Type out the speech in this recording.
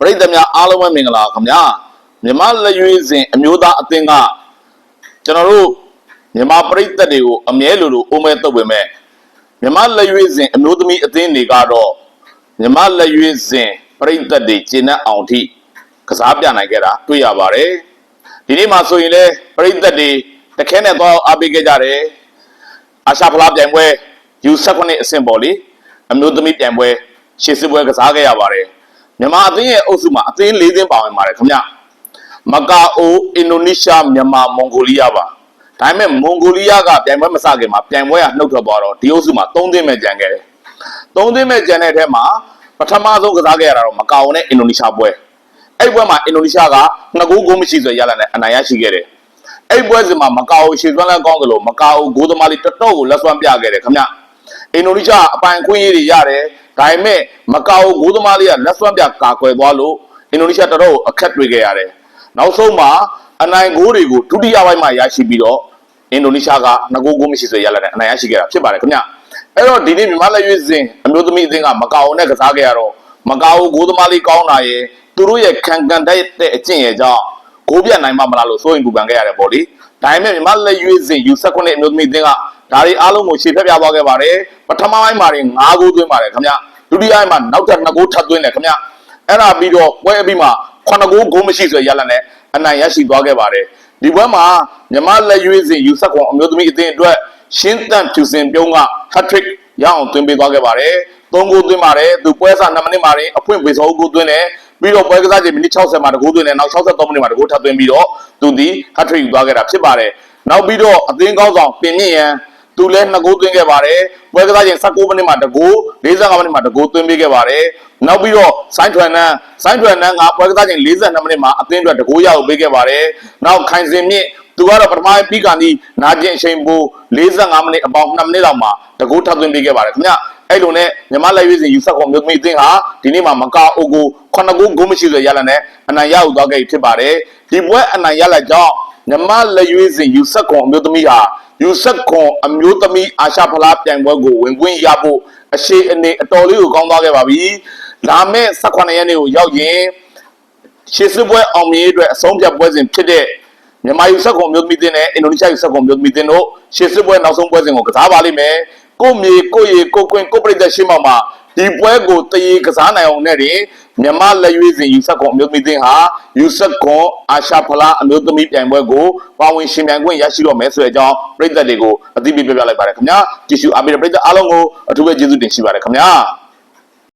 ပရိသတ်များအားလုံးပဲမင်္ဂလာခင်ဗျာမြမလက်ရွေးစဉ်အမျိုးသားအသင်းကကျွန်တော်တို့မြမပရိသတ်တွေကိုအမြဲလိုလိုအိုးမဲတုပ်ပေမဲ့မြမလက်ရွေးစဉ်အမျိုးသမီးအသင်းတွေကတော့မြမလက်ရွေးစဉ်ပရိသတ်တွေကျင့်တဲ့အောင်ထိကစားပြနိုင်ခဲ့တာတွေ့ရပါတယ်ဒီနေ့မှာဆိုရင်လေပရိသတ်တွေတခဲနဲ့တော့အားပေးခဲ့ကြတယ်အာရှဖလားပြိုင်ပွဲ U19 အဆင့်ပေါ်လေအမျိုးသမီးပြိုင်ပွဲရှေ့စစ်ပွဲကစားခဲ့ရပါတယ် မြန်မာအသင်းရဲ့အုပ်စုမှာအသင်း၄သင်းပါဝင်ပါတယ်ခင်ဗျမကာအိုအင်ဒိုနီးရှားမြန်မာမွန်ဂိုလီးယားပါဒါပေမဲ့မွန်ဂိုလီးယားကပြိုင်ပွဲမစခင်မှာပြိုင်ပွဲကနှုတ်ထွက်သွားတော့ဒီအုပ်စုမှာ၃သင်းပဲကြံခဲ့တယ်၃သင်းပဲကြံတဲ့အထက်မှာပထမဆုံးကစားခဲ့ရတာတော့မကာအိုနဲ့အင်ဒိုနီးရှားပွဲအဲ့ပွဲမှာအင်ဒိုနီးရှားကနှစ်ဂိုးဂိုးမရှိဆိုရလာနဲ့အနိုင်ရရှိခဲ့တယ်အဲ့ပွဲစဉ်မှာမကာအိုရှေ့သွန်းလန်းကောင်းသလိုမကာအိုဂိုးသမားလေးတော်တော်ကိုလက်စွမ်းပြခဲ့တယ်ခင်ဗျအင်ဒိုနီးရှားအပိုင်အခွင့်အရေးတွေရတယ် ဒါပေမဲ့မကာအိုဂိုးသမားလေးကလက်စွမ်းပြကာကွယ်သွားလို့အင်ဒိုနီးရှားတော်တော်ကိုအခက်တွေ့ခဲ့ရတယ်နောက်ဆုံးမှာအနိုင်ဂိုးတွေကိုဒုတိယပိုင်းမှာရရှိပြီးတော့အင်ဒိုနီးရှားကနှစ်ဂိုးဂိုးမရှိဆိုရလာနဲ့အနိုင်ရရှိခဲ့တာဖြစ်ပါတယ်ခင်ဗျအဲ့တော့ဒီနေ့မြန်မာလက်ရွေးစင်အမျိုးသမီးအသင်းကမကာအိုနဲ့ကစားခဲ့ရတော့မကာအိုဂိုးသမားလေးကောင်းတာရဲ့သူတို့ရဲ့ခံကန်တိုက်တဲ့အကျင့်ရဲ့ကြောင့်ဂိုးပြတ်နိုင်မှာမလားလို့စိုးရင်ပူပန်ခဲ့ရတယ်ပေါ့လေဒါပေမဲ့မြန်မာလက်ရွေးစင် U19 အမျိုးသမီးအသင်းကဒါတွေအားလုံးကိုရှေ့ဖက်ပြသွားခဲ့ပါတယ်ပထမပိုင်းမှာတွေ9ဂိုးသွင်းပါတယ်ခင်ဗျ ဒုတိယပိုင်းမှာနောက်ထပ်2ဂိုးထပ်သွင်းတယ်ခင်ဗျအဲ့ဒါပြီးတော့ပွဲအပြီးမှာ9ဂိုးဂိုးမရှိဆိုရရလက်နဲ့အနိုင်ရရှိသွားခဲ့ပါတယ်ဒီပွဲမှာမြန်မာလက်ရွေးစင် U19 အမျိုးသမီးအသင်းအတွက်ရှင်းတန့်ဖြူစင်ပြုံးက hat-trick ရအောင်သွင်းပေးသွားခဲ့ပါတယ်၃ဂိုးသွင်းပါတယ်သူပွဲစား2မိနစ်မှာတင်အဖွင့်ပေးစောဂိုးသွင်းတယ်ပြီးတော့ပွဲကစားချိန်မိနစ်60မှာတကိုးသွင်းတယ်နောက်63မိနစ်မှာတကိုးထပ်သွင်းပြီးတော့သူဒီ hat-trick ယူသွားခဲ့တာဖြစ်ပါတယ်နောက်ပြီးတော့အသင်းကောင်းဆောင်ပင်မြင့်ရန် သူလည်း2ဂိုးသွင်းခဲ့ပါတယ်ပွဲကစားချိန်19မိနစ်မှာတကိုး45မိနစ်မှာတကိုးသွင်းပေးခဲ့ပါတယ်နောက်ပြီးတော့ဆိုင်းထွန်နန်းဆိုင်းထွန်နန်းကပွဲကစားချိန်42မိနစ်မှာအသင်းအတွက်တကိုးရအောင်ပေးခဲ့ပါတယ်နောက်ခိုင်စင်မြင့်သူကတော့ပထမပြီးကန်ဒီနာကျင်အချိန်ပို45မိနစ်အပေါင်း2မိနစ်လောက်မှာတကိုးထပ်သွင်းပေးခဲ့ပါတယ်ခင်ဗျအဲ့လိုနဲ့မြမလက်ရွေးစင်ယူဆက်ခွန်မြို့သမီးအသင်းဟာဒီနေ့မှာမကာအိုကို9ဂိုးဂိုးမရှိဆိုရလာနဲ့အနိုင်ရယူသွားခဲ့ဖြစ်ပါတယ်ဒီပွဲအနိုင်ရလာကြောင်းမြမလက်ရွေးစင်ယူဆက်ခွန်မြို့သမီးဟာ ယူဆက်ခွန်အမျိုးသမီးအာရှဖလားပြိုင်ပွဲကိုဝင်ခွင့်ရဖို့အရှိအနေအတော်လေးကိုကောင်းသွားခဲ့ပါပြီလာမယ့်18ရက်နေ့ကိုရောက်ရင်ရှေ့စစ်ပွဲအောင်မြင်ရေးအတွက်အဆုံးဖြတ်ပွဲစဉ်ဖြစ်တဲ့မြန်မာယူဆက်ကွန်မျိုးသမီးတင်းနဲ့အင်ဒိုနီးရှားယူဆက်ကွန်မျိုးသမီးတင်းတို့ရှေ့စစ်ပွဲနောက်ဆုံးပွဲစဉ်ကိုကစားပါလိမ့်မယ်။ ကိုမြေကိုရီကိုကွင်းကိုပရိသတ်ရှင်းမောင်မှာဒီပွဲကိုတရေကစားနိုင်အောင်နဲ့တင်မြန်မာလက်ရွေးစဉ်ယူဆက်ကွန်မျိုးသမီးတင်းဟာယူဆက်ကွန်အာရှဖလားအမျိုးသမီးပြိုင်ပွဲကိုပါဝင်ရှင်ပြိုင်ခွင့်ရရှိတော့မယ်ဆိုတဲ့အကြောင်းပရိသတ်တွေကိုအသိပေးပြပြလိုက်ပါတယ်ခင်ဗျာ။ကြည့်ရှုအားပေးတဲ့ပရိသတ်အားလုံးကိုအထူးပဲကျေးဇူးတင်ရှိပါတယ်ခင်ဗျာ။